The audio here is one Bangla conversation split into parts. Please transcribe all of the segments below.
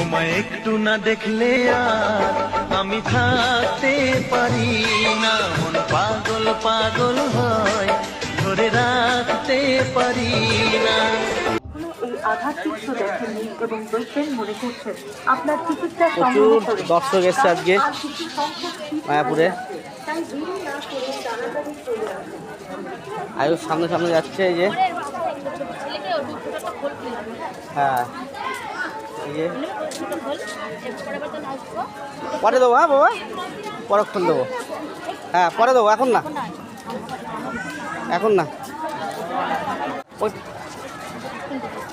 তোমায় একটু না দেখলে আর আমি থাকতে পারি না। মন পাগল পাগল হয় ধরে রাখতে পারি না। প্রচুর। দর্শক এসছে আজকে মায়াপুরে। আয়ুষ সামনে সামনে যাচ্ছে এই যে। হ্যাঁ। এই যে। পরে দেবো হ্যাঁ বাবা। পরক্ষণ দেবো। হ্যাঁ পরে দেবো এখন না। এখন না। ওই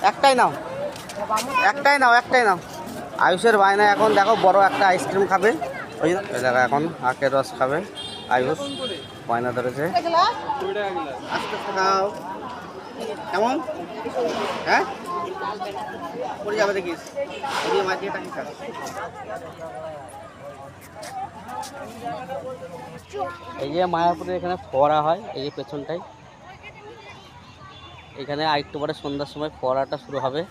একটাই নাও। একটাই নাও একটাই নাও। আয়ুষের বায়না এখন দেখো বড় একটা আইসক্রিম খাবে। ওই দেখো এখন আখের রস খাবে। আয়ুষ বায়না ধরেছে। আস্তে খাও। কেমন? হ্যাঁ? পড়ে যাবে দেখিস। এদিকে টাকি খাস এই যে মায়াপুরে এখানে ফোয়ারা হয়, এই যে পেছনটাই। এখানে আরেকটু পরে সন্ধ্যার সময় ফোয়ারাটা শুরু হবে।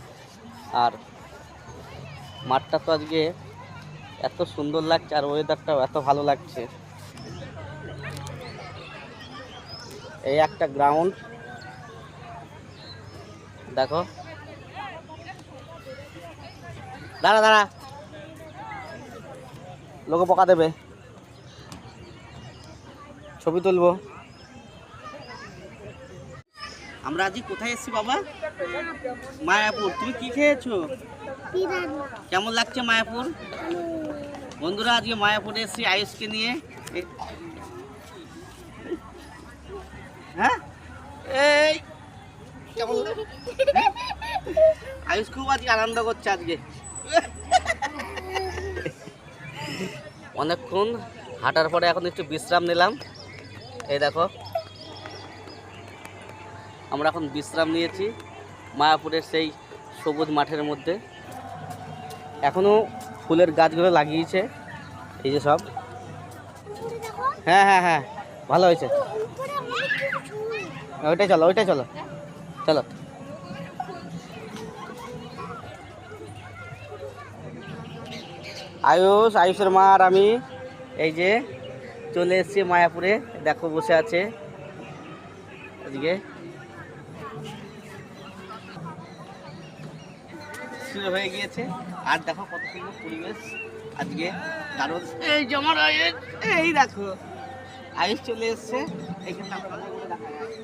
আর মাঠটা তো আজকে এত সুন্দর লাগছে আর ওয়েদারটাও এত ভালো লাগছে। এই একটা গ্রাউন্ড দেখো দাঁড়া দাঁড়া। লোকে পোকা দেবে। ছবি তুলবো। আমরা আজকে কোথায় এসেছি বাবা? মায়াপুর। তুমি কি খেয়েছো? কেমন লাগছে মায়াপুর? বন্ধুরা, আজকে মায়াপুরে এসেছি আয়ুষকে নিয়ে। হ্যাঁ? এই, কেমন হ্যাঁ? আয়ুষ খুব আজকে আনন্দ করছে আজকে। অনেকক্ষণ হাঁটার পরে এখন একটু বিশ্রাম নিলাম। এই দেখো। আমরা এখন বিশ্রাম নিয়েছি মায়াপুরের সেই সবুজ মাঠের মধ্যে। এখনও ফুলের গাছগুলো লাগিয়েছে এই যে সব। হ্যাঁ হ্যাঁ হ্যাঁ ভালো হয়েছে। ওইটাই চলো ওইটাই চলো। চলো। আয়ুষ আয়ুষের মা আর আমি। এই যে চলে এসেছি মায়াপুরে, দেখো বসে আছে। আজকে শুরু হয়ে গিয়েছে। আর দেখো কত সুন্দর পরিবেশ আজকে কারণ এই আয়ুষ, এই দেখো। আয়ুষ চলে এসছে। করে দেখা যায়।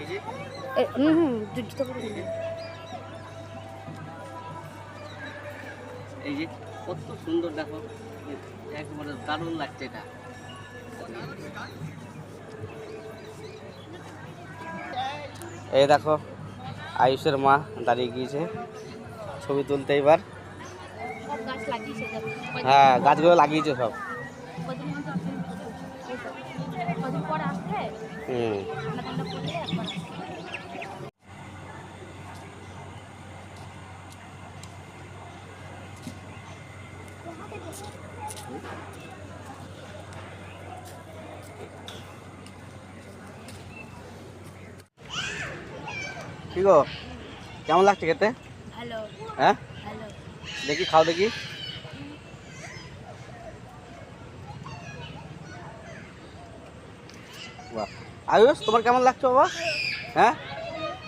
এই যে। এই যে কত সুন্দর দেখো একবারে দারুণ লাগছে এটা। এই দেখো আয়ুষের মা দাঁড়িয়ে গিয়েছে ছবি তুলতে এবার। হ্যাঁ গাছগুলো লাগিয়েছে সব। হুম। কি গো কেমন লাগছে খেতে? হ্যাঁ? দেখি খাও দেখি। বাহ। আয়ুষ তোমার কেমন লাগছে বাবা? হ্যাঁ?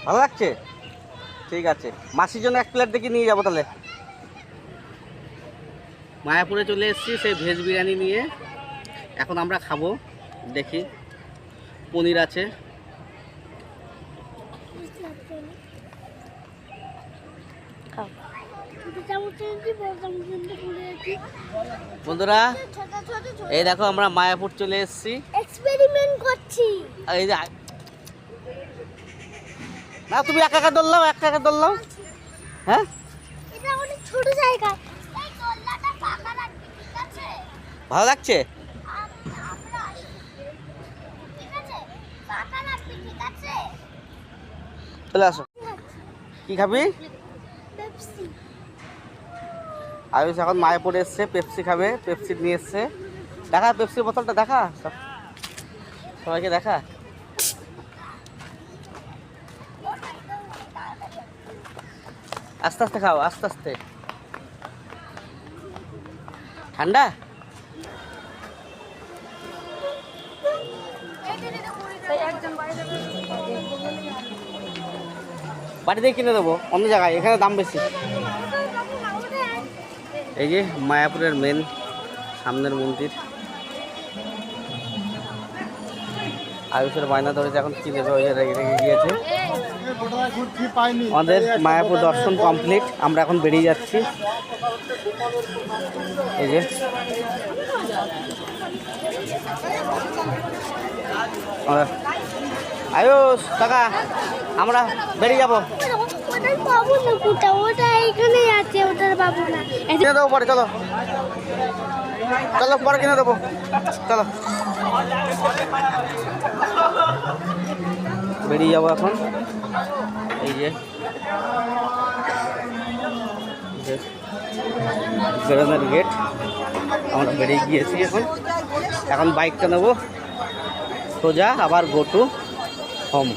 ভালো লাগছে? ঠিক আছে। মাসির জন্য এক প্লেট দেখি নিয়ে যাব তাহলে। মায়াপুরে চলে এসেছি সেই ভেজ বিরিয়ানি নিয়ে। এখন আমরা খাব দেখি পনির আছে। বন্ধুরা এই দেখো আমরা মায়াপুর চলে এসেছি। এক্সপেরিমেন্ট করছি। এই যে না তুমি একা একা দৌড়লাও একা একা দৌড়লাও হ্যাঁ? এটা অনেক ছোট জায়গা এই দোলনাটা ফাঁকা রাখবি ঠিক আছে ভালো লাগছে? চলে আসো। কি খাবি? আয়ুষ এখন মায়াপুরে এসছে, পেপসি খাবে, পেপসি নিয়ে এসছে। দেখা, পেপসির বোতলটা দেখা। সবাইকে দেখা। আস্তে আস্তে খাও, আস্তে আস্তে। ঠান্ডা? বাড়িতে কিনে দেবো, অন্য জায়গায়, এখানে দাম বেশি। এই যে মায়াপুরের মেন সামনের মন্দির। আয়ুষের বায়না ধরেছে, এখন কি দেবে, ওই যে রেগে রেগে গিয়েছে। আমাদের মায়াপুর দর্শন কমপ্লিট। আমরা এখন বেরিয়ে যাচ্ছি। এই যে। আয়ুষ আমরা বেরিয়ে যাব। দেবো পরে, চলো। চলো, পরে দেবো। চলো। বেরিয়ে যাব এখন। এই যে। বেরোনোর গেট আমরা বেরিয়ে গিয়েছি এখন। এখন বাইকটা নেব। সোজা, আবার গো টু হোম